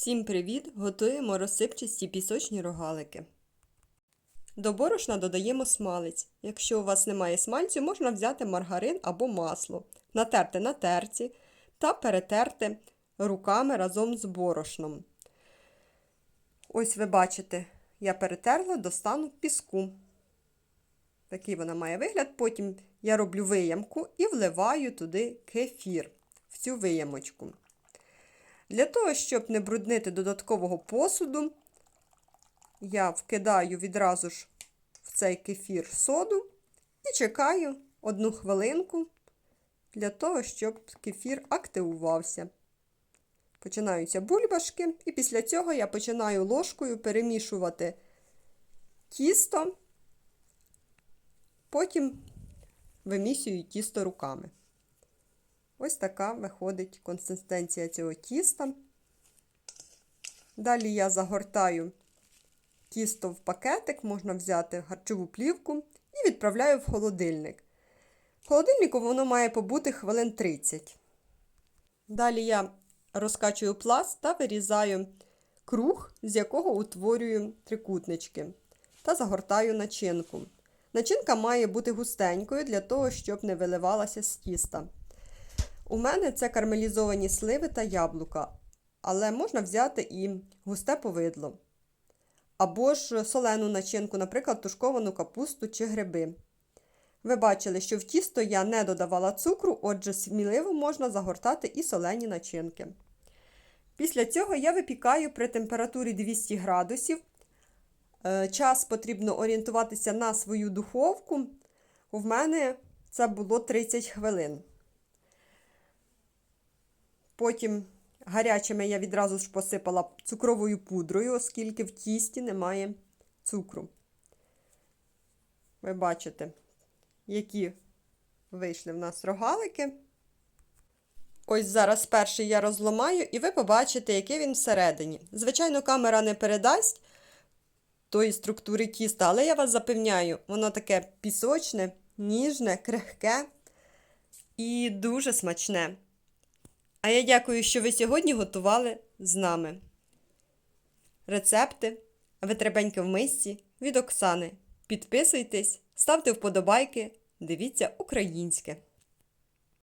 Всім привіт! Готуємо розсипчасті пісочні рогалики. До борошна додаємо смалець. Якщо у вас немає смальцю, можна взяти маргарин або масло, натерти на терці та перетерти руками разом з борошном. Ось ви бачите, я перетерла до стану піску. Такий вона має вигляд. Потім я роблю виямку і вливаю туди кефір в цю виямочку. Для того, щоб не бруднити додаткового посуду, я вкидаю відразу ж в цей кефір соду і чекаю одну хвилинку для того, щоб кефір активувався. Починаються бульбашки, і після цього я починаю ложкою перемішувати тісто, потім вимісюю тісто руками. Ось така виходить консистенція цього тіста. Далі я загортаю тісто в пакетик, можна взяти харчову плівку і відправляю в холодильник. В холодильнику воно має побути хвилин 30. Далі я розкачую пласт та вирізаю круг, з якого утворюю трикутнички, та загортаю начинку. Начинка має бути густенькою для того, щоб не виливалася з тіста. У мене це кармелізовані сливи та яблука, але можна взяти і густе повидло. Або ж солену начинку, наприклад, тушковану капусту чи гриби. Ви бачили, що в тісто я не додавала цукру, отже, сміливо можна загортати і солені начинки. Після цього я випікаю при температурі 200 градусів. Е, час потрібно орієнтуватися на свою духовку. У мене це було 30 хвилин. Потім гарячими я відразу ж посипала цукровою пудрою, оскільки в тісті немає цукру. Ви бачите, які вийшли в нас рогалики. Ось зараз перший я розламаю, і ви побачите, який він всередині. Звичайно, камера не передасть тої структури тіста, але я вас запевняю, воно таке пісочне, ніжне, крихке і дуже смачне. А я дякую, що ви сьогодні готували з нами. Рецепти витребеньки в мисці від Оксани. Підписуйтесь, ставте вподобайки, дивіться українське.